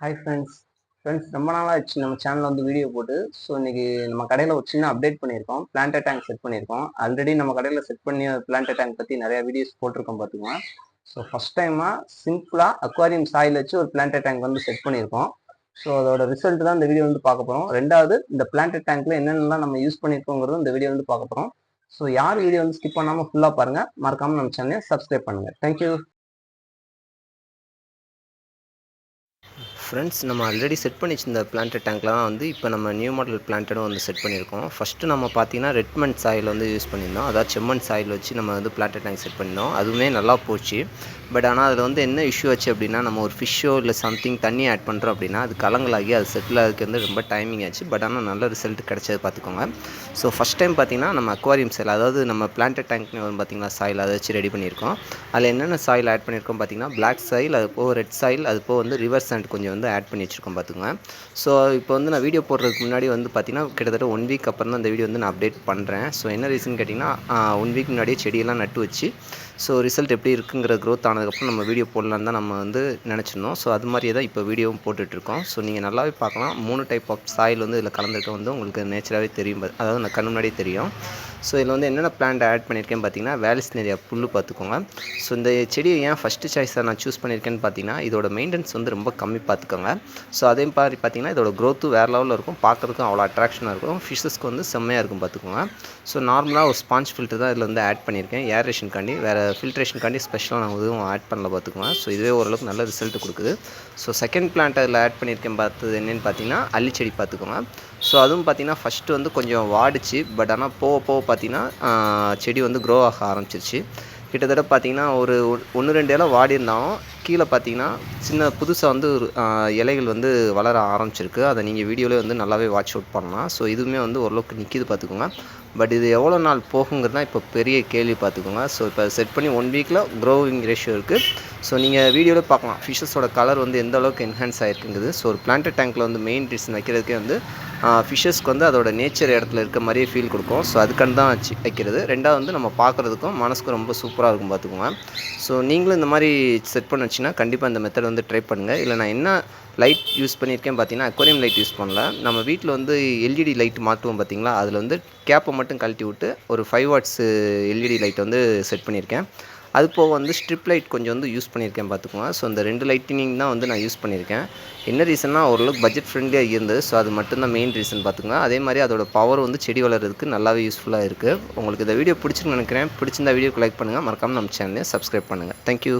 Hi friends friends ரொம்ப நாளாக நம்ம சேனலில் வந்து வீடியோ போட்டு. ஸோ இன்றைக்கி நம்ம கடையில் ஒரு சின்ன அப்டேட் பண்ணியிருக்கோம். பிளான்டர் டேங்க் செட் பண்ணியிருக்கோம். ஆல்ரெடி நம்ம கடையில் செட் பண்ணி பிளான்டர் டேங்க் பற்றி நிறையா வீடியோஸ் போட்டிருக்கோம் பார்த்துக்கோங்க ஸோ ஃபஸ்ட் டைமாக சிம்பிளாக அக்வாரியம் சாயில் வச்சு ஒரு பிளான்டர் டேங்க் வந்து செட் பண்ணியிருக்கோம். ஸோ அதோட ரிசல்ட் தான் இந்த வீடியோ வந்து பார்க்க போகிறோம் ரெண்டாவது இந்த பிளான்டர் டேங்க்கில் என்னென்னலாம் நம்ம யூஸ் பண்ணியிருக்கோங்கிறது இந்த வீடியோ வந்து பார்க்க போகிறோம் ஸோ யார் வீடியோ வந்து ஸ்கிப் பண்ணாமல் ஃபுல்லாக பாருங்கள் மறக்காமல் நம்ம சேனலை சப்ஸ்கிரைப் பண்ணுங்கள் தேங்க்யூ ஃப்ரெண்ட்ஸ் நம்ம ஆல்ரெடி செட் பண்ணி வச்சிருந்த பிளான்ட் டேங்க்ல தான் வந்து இப்போ நம்ம நியூ மாடல் பிளான்ட்டும் வந்து செட் பண்ணியிருக்கோம் ஃபஸ்ட்டு நம்ம பார்த்தீங்கன்னா ரெட்மண்ட் சாயில் வந்து யூஸ் பண்ணியிருந்தோம் அதாவது செம்மண் சாயில் வச்சு நம்ம வந்து பிளான்ட் டேங்க் செட் பண்ணியிருந்தோம் அதுவுமே நல்லா போச்சு. பட் ஆனால் அதில் வந்து என்ன இஷ்யூ ஆச்சு அப்படின்னா நம்ம ஒரு ஃபிஷ்ஷோ இல்லை சம்திங் தண்ணி ஆட் பண்ணுறோம் அப்படின்னா அது கலங்கலாகி அது செட்டில் ஆகிறதுக்கு வந்து ரொம்ப டைமிங் ஆச்சு. பட் ஆனால் நல்ல ரிசல்ட் கிடச்சது பார்த்துக்கோங்க ஸோ ஃபஸ்ட் டைம் பார்த்தீங்கன்னா நம்ம அக்வாரியம் சாயில் அதாவது நம்ம பிளான்ட் டேங்க் வந்து பார்த்தீங்கன்னா சாயில் அதை வச்சு ரெடி பண்ணியிருக்கோம் அதில் என்னென்ன சாயில் ஆட் பண்ணியிருக்கோம் பார்த்தீங்கன்னா பிளாக் சாயில் அது போக ரெட் சாயில் அது போக வந்து ரிவர் சாண்ட் கொஞ்சம் வந்து ஆட் பண்ணி வச்சுருக்கோம் பார்த்துக்கோங்க ஸோ இப்போ வந்து நான் வீடியோ போடுறதுக்கு முன்னாடி வந்து பார்த்திங்கன்னா கிட்டத்தட்ட ஒன் வீக் அப்புறம் தான் இந்த வீடியோ வந்து நான் அப்டேட் பண்ணுறேன் ஸோ என்ன ரீசன் கேட்டிங்கன்னா ஒன் வீக் முன்னாடியே செடியெல்லாம் நட்டு வச்சு ஸோ ரிசல்ட் எப்படி இருக்குங்கிற க்ரோத் ஆனதுக்கப்புறம் நம்ம வீடியோ போடலான்னு தான் நம்ம வந்து நினச்சிருந்தோம். ஸோ அது மாதிரியே தான் இப்போ வீடியோவும் போட்டுட்ருக்கோம் ஸோ நீங்கள் நல்லாவே பார்க்கலாம். மூணு டைப் ஆஃப் சாயில் வந்து இதில் கலந்துருக்க வந்து உங்களுக்கு நேச்சராகவே தெரியும். அதாவது நான் கண்ணு முன்னாடியே தெரியும். ஸோ இதில் வந்து என்னென்ன பிளான்ட் ஆட் பண்ணியிருக்கேன் பார்த்தீங்கன்னா வேலிஸ் நிறையா புல் பார்த்துக்கோங்க ஸோ இந்த செடியை ஏன் ஃபஸ்ட்டு சாய்ஸாக நான் சூஸ் பண்ணியிருக்கேன்னு பார்த்தீங்கன்னா இதோட மெயின்டெனன்ஸ் வந்து ரொம்ப கம்மி பார்த்துக்கோங்க ஸோ அதே மாதிரி பார்த்தீங்கன்னா இதோட க்ரோத்து வேறு லெவலில் இருக்கும். பார்க்குறதுக்கும் அவ்வளோ அட்ராக்ஷனாக இருக்கும். ஃபிஷ்ஷஸ்க்கு வந்து செம்மையாக இருக்கும் பார்த்துக்கோங்க ஸோ நார்மலாக ஒரு ஸ்பாஞ்ச் ஃபில்டர் தான் இதில் வந்து ஆட் பண்ணியிருக்கேன் ஏரேஷனுக்காண்டி வேறு ஃபில்ட்ரேஷனுக்காண்டி ஸ்பெஷலாக நான் எதுவும் ஆட் பண்ணல பார்த்துக்கோங்க ஸோ இதுவே ஓரளவுக்கு நல்ல ரிசல்ட் கொடுக்குது. ஸோ செகண்ட் பிளான்ட் அதில் ஆட் பண்ணியிருக்கேன் பார்த்தது என்னென்னு பார்த்தீங்கன்னா அள்ளிச்செடி பார்த்துக்கோங்க ஸோ அதுவும் பார்த்தீங்கன்னா ஃபஸ்ட்டு வந்து கொஞ்சம் வாடிச்சு. பட் ஆனால் போக போக பார்த்தீங்கன்னா செடி வந்து க்ரோ ஆக ஆரம்பிச்சிருச்சு. கிட்டத்தட்ட பார்த்தீங்கன்னா ஒரு ஒன்று ரெண்டு இலை வாடி இருந்தாலும் கீழே பார்த்தீங்கன்னா சின்ன புதுசாக வந்து ஒரு, இலைகள் வந்து வளர ஆரம்பிச்சிருக்கு. அதை நீங்கள் வீடியோவிலே வந்து நல்லாவே வாட்ச் அவுட் பண்ணலாம். ஸோ இதுவுமே வந்து ஓரளவுக்கு நிற்கிது பார்த்துக்கோங்க பட் இது எவ்வளோ நாள் போகுங்கிறது தான் இப்போ பெரிய கேள்வி பார்த்துக்கோங்க ஸோ இப்போ செட் பண்ணி ஒன் வீக்கில் க்ரோவிங் ரேஷியோ இருக்குது ஸோ நீங்கள் வீடியோவில் பார்க்கலாம். ஃபிஷஸோட கலர் வந்து எந்த அளவுக்கு என்ஹான்ஸ் ஆகிருக்குங்குது ஸோ ஒரு பிளான்ட் டேங்க்கில் வந்து மெயின் ரீசன் வைக்கிறதுக்கே வந்து ஃபிஷ்ஷஸ்க்கு வந்து அதோட நேச்சர் இடத்துல இருக்க மாதிரியே ஃபீல் கொடுக்கும். ஸோ அதுக்கான தான் வச்சு வைக்கிறது. ரெண்டாவது வந்து நம்ம பார்க்குறதுக்கும் மனசுக்கும் ரொம்ப சூப்பராக இருக்கும் பார்த்துக்கோங்க. ஸோ நீங்களும் இந்த மாதிரி செட் பண்ண வச்சுன்னா கண்டிப்பாக இந்த மெத்தட் வந்து ட்ரை பண்ணுங்கள் இல்லை நான் என்ன லைட் யூஸ் பண்ணியிருக்கேன் பார்த்தீங்கன்னா அக்வரியம் லைட் யூஸ் பண்ணல. நம்ம வீட்டில் வந்து எல்இடி லைட் மாட்டுவோம் பார்த்தீங்களா? அதில் வந்து கேப்பை மட்டும் கழட்டி விட்டு ஒரு ஃபைவ் வாட்ஸு எல்இடி லைட் வந்து செட் பண்ணியிருக்கேன். அது போக வந்து ஸ்ட்ரிப் லைட் கொஞ்சம் வந்து யூஸ் பண்ணியிருக்கேன் பார்த்துக்கோங்க. ஸோ இந்த ரெண்டு லைட்டினிங் தான் வந்து நான் யூஸ் பண்ணியிருக்கேன். என்ன ரீசன்னா ஓரளவுக்கு பட்ஜெட் ஃப்ரெண்ட்லியாக இருந்தது. ஸோ அது மட்டும்தான் மெயின் ரீசன் பார்த்துக்கோங்க. அதே மாதிரி அதோட பவர் வந்து செடி வளர்கிறதுக்கு நல்லாவே யூஸ்ஃபுல்லாக இருக்குது உங்களுக்கு இந்த வீடியோ பிடிச்சிருக்கு நினைக்கிறேன். பிடிச்சிருந்தா வீடியோக்கு லைக் பண்ணுங்கள் மறக்காமல் நம்ம சேனலை சப்ஸ்கிரைப் பண்ணுங்கள் தேங்க்யூ